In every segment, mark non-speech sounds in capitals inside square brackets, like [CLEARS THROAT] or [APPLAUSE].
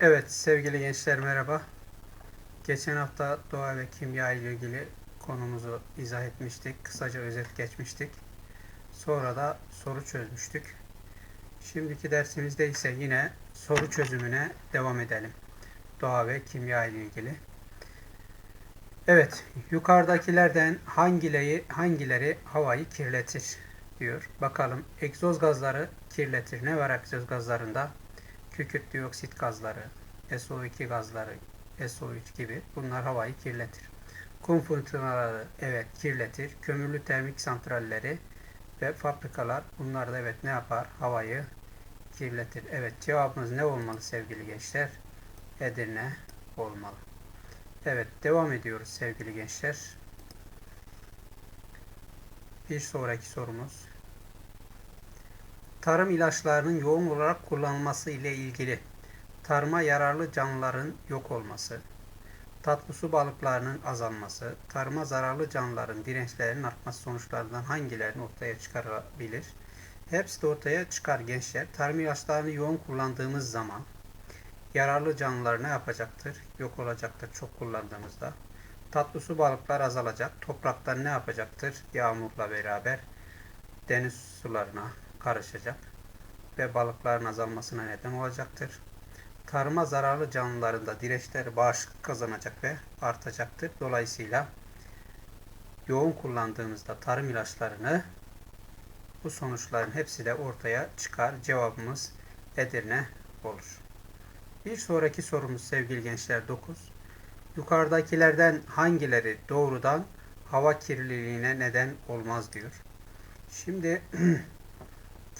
Evet sevgili gençler merhaba. Geçen hafta doğa ve kimya ile ilgili konumuzu izah etmiştik. Kısaca özet geçmiştik. Sonra da soru çözmüştük. Şimdiki dersimizde ise yine soru çözümüne devam edelim. Doğa ve kimya ile ilgili. Evet, yukarıdakilerden hangileri hangileri havayı kirletir diyor. Bakalım egzoz gazları kirletir. Ne var egzoz gazlarında? Kükürt dioksit gazları, SO2 gazları, SO3 gibi bunlar havayı kirletir. Kum fırtınaları evet kirletir. Kömürlü termik santralleri ve fabrikalar bunlar da evet ne yapar? Havayı kirletir. Evet cevabımız ne olmalı sevgili gençler? Edirne olmalı. Evet devam ediyoruz sevgili gençler. Bir sonraki sorumuz tarım ilaçlarının yoğun olarak kullanılması ile ilgili tarıma yararlı canlıların yok olması, tatlı su balıklarının azalması, tarıma zararlı canlıların dirençlerinin artması sonuçlarından hangilerini ortaya çıkarabilir? Hepsi de ortaya çıkar gençler. Tarım ilaçlarını yoğun kullandığımız zaman yararlı canlılar ne yapacaktır? Yok olacaktır çok kullandığımızda. Tatlı su balıklar azalacak. Topraklar ne yapacaktır? Yağmurla beraber deniz sularına, karışacak ve balıkların azalmasına neden olacaktır. Tarıma zararlı canlıların da dirençleri bağışıklık kazanacak ve artacaktır. Dolayısıyla yoğun kullandığımızda tarım ilaçlarını bu sonuçların hepsi de ortaya çıkar. Cevabımız Edirne olur. Bir sonraki sorumuz sevgili gençler 9. Yukarıdakilerden hangileri doğrudan hava kirliliğine neden olmaz diyor. Şimdi [CLEARS THROAT]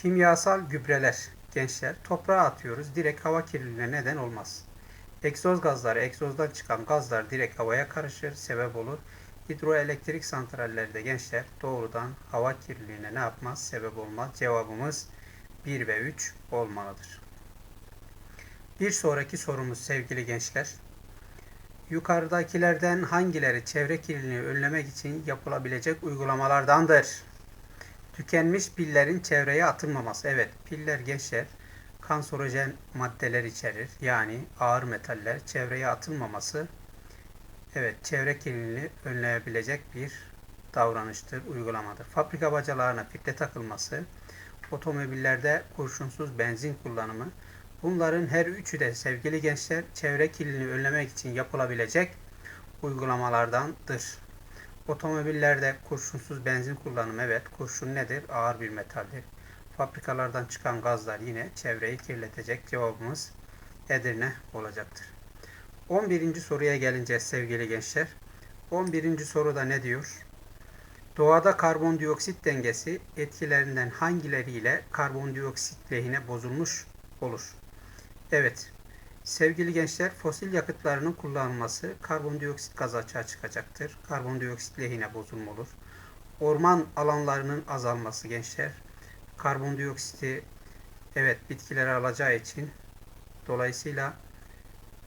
Kimyasal gübreler gençler toprağa atıyoruz. Direkt hava kirliliğine neden olmaz. Egzoz gazları, egzozdan çıkan gazlar direkt havaya karışır, sebep olur. Hidroelektrik santrallerde gençler doğrudan hava kirliliğine ne yapmaz? Sebep olmaz. Cevabımız 1 ve 3 olmalıdır. Bir sonraki sorumuz sevgili gençler. Yukarıdakilerden hangileri çevre kirliliğini önlemek için yapılabilecek uygulamalardandır? Tükenmiş pillerin çevreye atılmaması. Evet, piller gençler kanserojen maddeler içerir. Yani ağır metaller çevreye atılmaması evet çevre kirliliğini önleyebilecek bir davranıştır, uygulamadır. Fabrika bacalarına filtre takılması, otomobillerde kurşunsuz benzin kullanımı, bunların her üçü de sevgili gençler çevre kirliliğini önlemek için yapılabilecek uygulamalardandır. Otomobillerde kurşunsuz benzin kullanımı evet kurşun nedir? Ağır bir metaldir. Fabrikalardan çıkan gazlar yine çevreyi kirletecek. Cevabımız Edirne olacaktır. 11. soruya gelince sevgili gençler. 11. soruda ne diyor? Doğada karbondioksit dengesi etkilerinden hangileriyle karbondioksit lehine bozulmuş olur? Evet, Sevgili gençler, fosil yakıtlarının kullanılması karbondioksit gazı açığa çıkacaktır. Karbondioksit lehine bozulma olur. Orman alanlarının azalması gençler, karbondioksiti evet bitkilere alacağı için dolayısıyla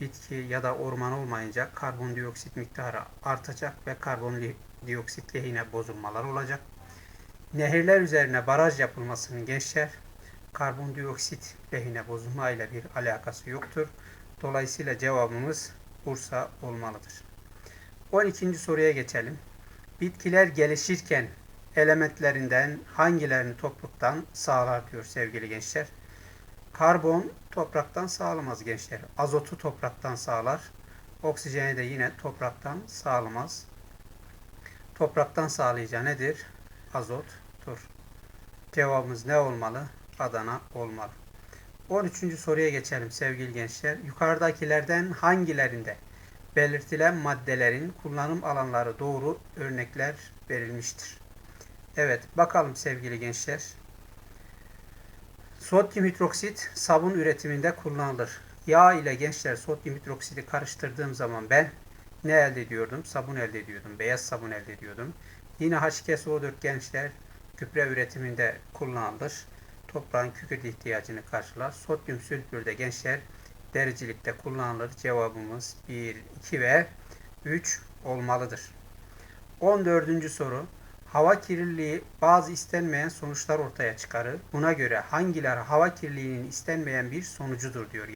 bitki ya da orman olmayınca karbondioksit miktarı artacak ve karbondioksit lehine bozulmalar olacak. Nehirler üzerine baraj yapılmasının gençler karbondioksit lehine bozulma ile bir alakası yoktur. Dolayısıyla cevabımız Bursa olmalıdır. 12. soruya geçelim. Bitkiler gelişirken elementlerinden hangilerini topraktan sağlar diyor sevgili gençler. Karbon topraktan sağlamaz gençler. Azotu topraktan sağlar. Oksijeni de yine topraktan sağlamaz. Topraktan sağlayacağı nedir? Azottur. Cevabımız ne olmalı? Adana olmalı. 13. soruya geçelim sevgili gençler. Yukarıdakilerden hangilerinde belirtilen maddelerin kullanım alanları doğru örnekler verilmiştir? Evet bakalım sevgili gençler. Sodyum hidroksit sabun üretiminde kullanılır. Yağ ile gençler sodyum hidroksidi karıştırdığım zaman ben ne elde ediyordum? Sabun elde ediyordum. Beyaz sabun elde ediyordum. Yine H2SO4 gençler gübre üretiminde kullanılır toprağın kükürt ihtiyacını karşılar. Sodyum sülfürde gençler dericilikte kullanılır. Cevabımız 1, 2 ve 3 olmalıdır. 14. soru. Hava kirliliği bazı istenmeyen sonuçlar ortaya çıkarır. Buna göre hangiler hava kirliliğinin istenmeyen bir sonucudur diyor.